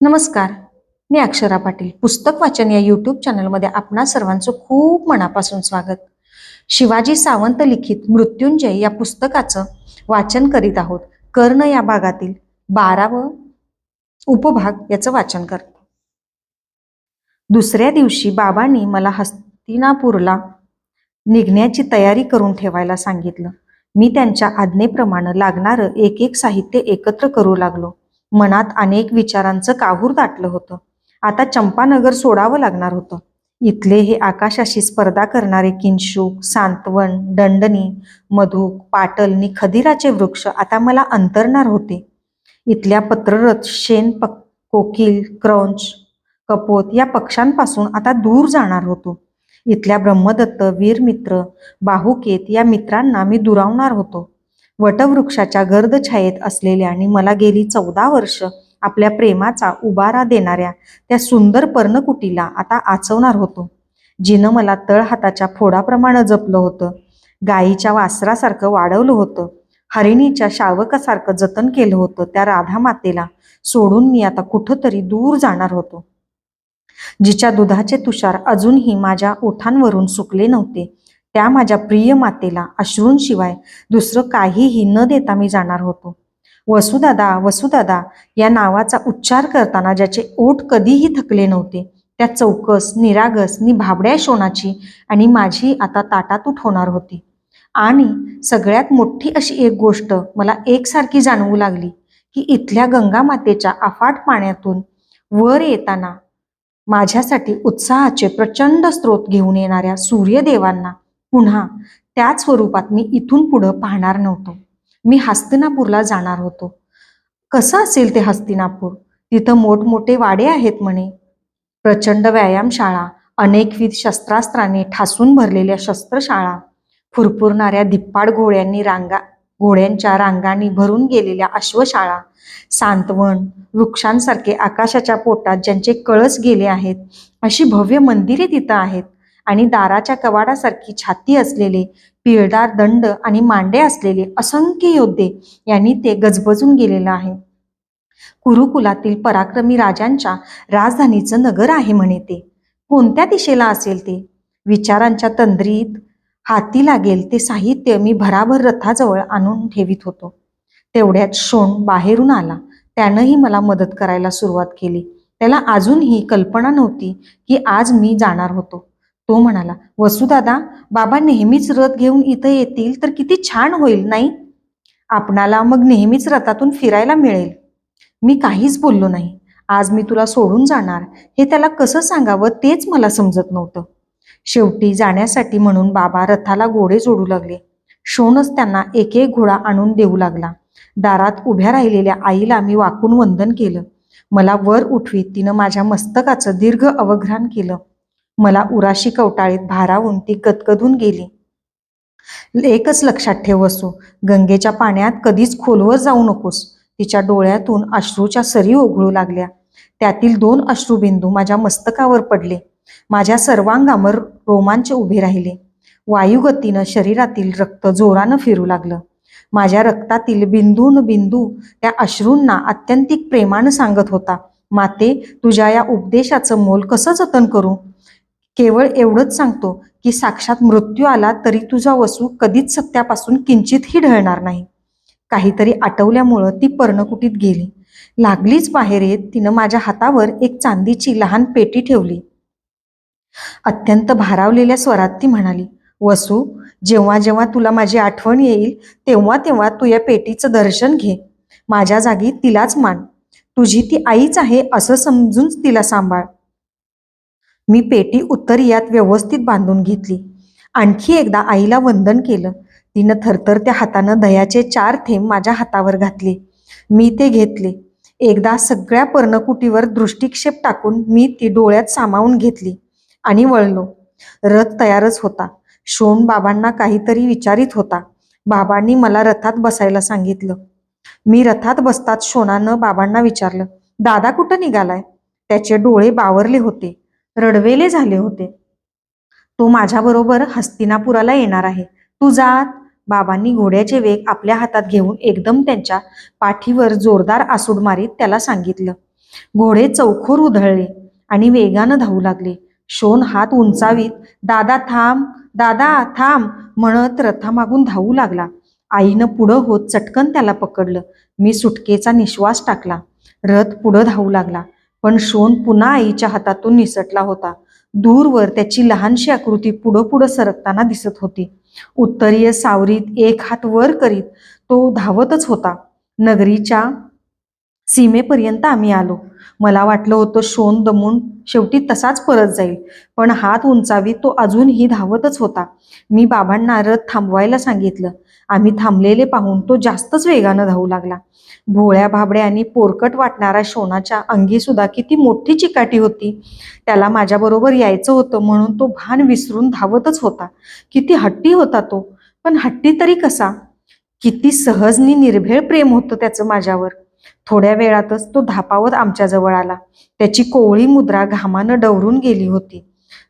नमस्कार. मी अक्षरा पाटील. पुस्तक वाचन या यूट्यूब चॅनलमध्ये आपणा सर्वांचं खूप मनापासून स्वागत. शिवाजी सावंत लिखित मृत्युंजय या पुस्तकाचं वाचन करीत आहोत. कर्ण या भागातील बारावं उपभाग याचं वाचन करतो दुसऱ्या दिवशी बाबांनी मला हस्तिनापूरला निघण्याची तयारी करून ठेवायला सांगितलं. मी त्यांच्या आज्ञेप्रमाणे लागणारं एक एक साहित्य एकत्र करू लागलो. मनात अनेक विचारांचं काहूर दाटलं होतं. आता चंपानगर सोडावं लागणार होतं. इथले हे आकाशाशी स्पर्धा करणारे किंशुक सांतवन दंडनी मधुक पाटलनी खदिराचे वृक्ष आता मला अंतरणार होते. इथल्या पत्ररथ शेन पक कोकिल क्रौंच कपोत या पक्षांपासून आता दूर जाणार होतो. इथल्या ब्रह्मदत्त वीरमित्र बाहुकेत या मित्रांना मी दुरावणार होतो. वटवृक्षाच्या गर्द छायेत असलेल्या आणि मला गेली चौदा वर्ष आपल्या प्रेमाचा उबारा देणाऱ्या त्या सुंदर पर्णकुटीला आता आचवणार होतो. जिनं मला तळहाताच्या फोडाप्रमाणे जपलं होतं. गायीच्या वासरासारखं वाढवलं होतं. हरिणीच्या शावकासारखं जतन केलं होतं त्या राधा मातेला सोडून मी आता कुठंतरी दूर जाणार होतो. जिच्या दुधाचे तुषार अजूनही माझ्या ओठांवरून सुकले नव्हते. त्या माझ्या प्रिय मातेला अश्रूंशिवाय दुसरं काहीही न देता मी जाणार होतो. वसुदादा वसुदादा या नावाचा उच्चार करताना ज्याचे ओठ कधीही थकले नव्हते त्या चौकस निरागस नि भाबड्या शोणाची आणि माझी आता ताटातूट होणार होती. आणि सगळ्यात मोठी अशी एक गोष्ट मला एकसारखी जाणवू लागली की इथल्या गंगा मातेच्या अफाट पाण्यातून वर येताना माझ्यासाठी उत्साहाचे प्रचंड स्रोत घेऊन येणाऱ्या सूर्यदेवांना पुन्हा त्याच स्वरूपात मी इथून पुढं पाहणार नव्हतो. मी हस्तिनापूरला जाणार होतो. कसं असेल ते हस्तिनापूर? तिथं मोठमोठे वाडे आहेत म्हणे. प्रचंड व्यायामशाळा अनेकविध शस्त्रास्त्राने ठासून भरलेल्या शस्त्रशाळा फुरफुरणाऱ्या धिप्पाड घोड्यांनी रांगा घोड्यांच्या रांगांनी भरून गेलेल्या अश्वशाळा सांत्वन वृक्षांसारखे आकाशाच्या पोटात ज्यांचे कळस गेले आहेत अशी भव्य मंदिरे तिथं आहेत. आणि दाराच्या कवाडासारखी छाती असलेले पिळदार दंड आणि मांडे असलेले असंख्य योद्धे यांनी ते गजबजून गेलेलं आहे. कुरुकुलातील पराक्रमी राजांच्या राजधानीचं नगर आहे म्हणे ते. कोणत्या दिशेला असेल ते? विचारांच्या तंद्रीत हाती लागेल ते साहित्य मी भराभर रथाजवळ आणून ठेवित होतो. तेवढ्यात शोण बाहेरून आला. त्यानंही मला मदत करायला सुरुवात केली. त्याला अजूनही कल्पना नव्हती की आज मी जाणार होतो. तो म्हणाला वसुदादा बाबा नेहमीच रथ घेऊन इथं येतील तर किती छान होईल नाही? आपणाला मग नेहमीच रथातून फिरायला मिळेल. मी काहीच बोललो नाही. आज मी तुला सोडून जाणार. हे त्याला कसं सांगावं तेच मला समजत नव्हतं. शेवटी जाण्यासाठी म्हणून बाबा रथाला घोडे जोडू लागले. शोणच त्यांना एक एक घोडा आणून देऊ लागला. दारात उभ्या राहिलेल्या आईला मी वाकून वंदन केलं. मला वर उठवीत तिनं माझ्या मस्तकाचं दीर्घ अवघ्राण केलं. मला उराशी कवटाळीत भारावून ती गदगदून गेली. एकच लक्षात ठेव असो गंगेच्या पाण्यात कधीच खोलवर जाऊ नकोस. तिच्या डोळ्यातून अश्रूच्या सरी ओघळू लागल्या. त्यातील दोन अश्रुबिंदू माझ्या मस्तकावर पडले. माझ्या सर्वांगावर रोमांच उभे राहिले. वायुगतीनं शरीरातील रक्त जोरानं फिरू लागलं. माझ्या रक्तातील बिंदून बिंदू त्या अश्रूंना अत्यंतिक प्रेमानं सांगत होता माते तुझ्या या उपदेशाचं मोल कसं जतन करू? केवळ एवढंच सांगतो की साक्षात मृत्यू आला तरी तुझा वसू कधीच सत्यापासून किंचितही ढळणार नाही. काहीतरी आटवल्यामुळं ती पर्णकुटीत गेली. लागलीच बाहेर येत तिनं माझ्या हातावर एक चांदीची लहान पेटी ठेवली. अत्यंत भारावलेल्या स्वरात ती म्हणाली वसू जेव्हा जेव्हा तुला माझी आठवण येईल तेव्हा तेव्हा तू या पेटीचं दर्शन घे. माझ्या जागी तिलाच मान. तुझी ती आईच आहे असं समजून तिला सांभाळ. मी पेटी उत्तरीयात व्यवस्थित बांधून घेतली. आणखी एकदा आईला वंदन केलं. तिनं थरथरत्या हातानं दह्याचे चार थेंब माझ्या हातावर घातले. मी ते घेतले. एकदा सगळ्या पर्णकुटीवर दृष्टिक्षेप टाकून मी ती डोळ्यात सामावून घेतली आणि वळलो. रथ तयारच होता. शोण बाबांना काहीतरी विचारित होता. बाबांनी मला रथात बसायला सांगितलं. मी रथात बसताच शोणानं बाबांना विचारलं दादा कुठं निघालाय? त्याचे डोळे बावरले होते. रडवेले झाले होते. तो माझ्याबरोबर हस्तिनापुराला येणार आहे. तू जात बाबांनी घोड्याचे वेग आपल्या हातात घेऊन एकदम त्यांच्या पाठीवर जोरदार आसूड मारीत त्याला सांगितलं. घोडे चौखोर उधळले आणि वेगानं धावू लागले. शोन हात उंचावीत दादा थांब दादा थांब म्हणत रथामागून धावू लागला. आईनं पुढं होत चटकन त्याला पकडलं. मी सुटकेचा निश्वास टाकला. रथ पुढं धावू लागला. पण शोन पुन्हा आईच्या हातातून निसटला होता. दूरवर त्याची लहानशी आकृती पुढं पुढं सरकताना दिसत होती. उत्तरीय सावरीत एक हात वर करीत तो धावतच होता. नगरीच्या सीमेपर्यंत आम्ही आलो. मला वाटलं होतं शोन दमून शेवटी तसाच परत जाईल. पण हात उंचावी तो अजूनही धावतच होता. मी बाबांना रथ थांबवायला सांगितलं. आम्ही थांबलेले पाहून तो जास्तच वेगानं धावू लागला. भोळ्या भाबड्या आणि पोरकट वाटणाऱ्या शोनाच्या अंगी सुद्धा किती मोठी चिकाटी होती. त्याला माझ्याबरोबर यायचं होतं म्हणून तो भान विसरून धावतच होता. किती हट्टी होता तो. पण हट्टी तरी कसा? किती सहजनी निर्भेळ प्रेम होतं त्याचं माझ्यावर. थोड्या वेळातच तो धापावत आमच्याजवळ आला. त्याची कोवळी मुद्रा घामानं डवरून गेली होती.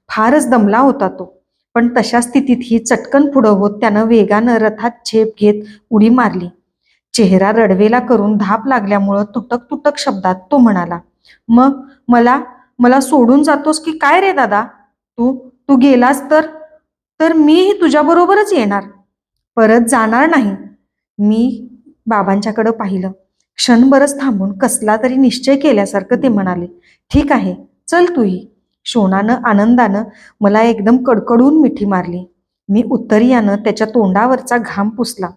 फारच दमला होता तो पण तशा स्थितीत ही चटकन पुढं होत त्यानं वेगानं रथात झेप घेत उडी मारली. चेहरा रडवेला करून धाप लागल्यामुळं तुटक तुटक शब्दात तो म्हणाला मग मला मला सोडून जातोस की काय रे दादा? तू तू गेलास तर तर मीही तुझ्याबरोबरच येणार. परत जाणार नाही. मी बाबांच्याकडं पाहिलं. क्षणभरच थांबून कसला तरी निश्चय केल्यासारखं ते म्हणाले ठीक आहे चल तूही. शोनानं आनंदानं मला एकदम कडकडून मिठी मारली. मी उत्तरीयानं त्याच्या तोंडावरचा घाम पुसला.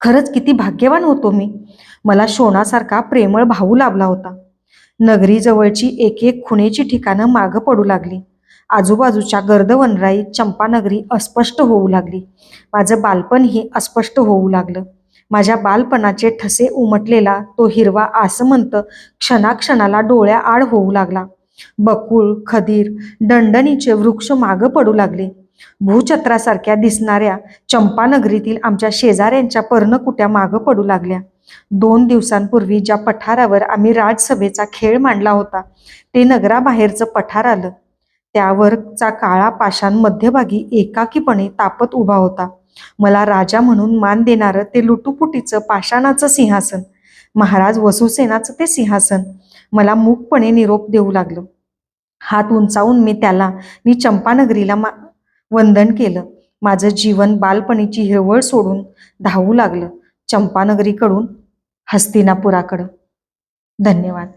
खरंच किती भाग्यवान होतो मी. मला शोनासारखा प्रेमळ भाऊ लाभला होता. नगरीजवळची एक एक खुणेची ठिकाणं मागं पडू लागली. आजूबाजूच्या गर्दवनराई चंपानगरी अस्पष्ट होऊ लागली. माझं बालपणही अस्पष्ट होऊ लागलं. माझ्या बालपणाचे ठसे उमटलेला तो हिरवा आसमंत क्षणाक्षणाला डोळ्याआड होऊ लागला. बकुळ खदीर दंडणीचे वृक्ष मागं पडू लागले. भूचत्रासारख्या दिसणाऱ्या चंपानगरीतील आमच्या शेजाऱ्यांच्या पर्णकुट्या मागं पडू लागल्या. दोन दिवसांपूर्वी ज्या पठारावर आम्ही राजसभेचा खेळ मांडला होता ते नगराबाहेरचं पठार आलं. त्यावरचा काळा पाषाण मध्यभागी एकाकीपणे तापत उभा होता. मला राजा म्हणून मान देणारं ते लुटुपुटीचं पाषाणाचं सिंहासन महाराज वसुसेनाचं ते सिंहासन मला मूकपणे निरोप देऊ लागलं. हात उंचावून मी त्याला मी चंपानगरीला मा वंदन केलं. माझं जीवन बालपणीची हिरवळ सोडून धावू लागलं चंपानगरीकडून हस्तिनापुराकडं. धन्यवाद.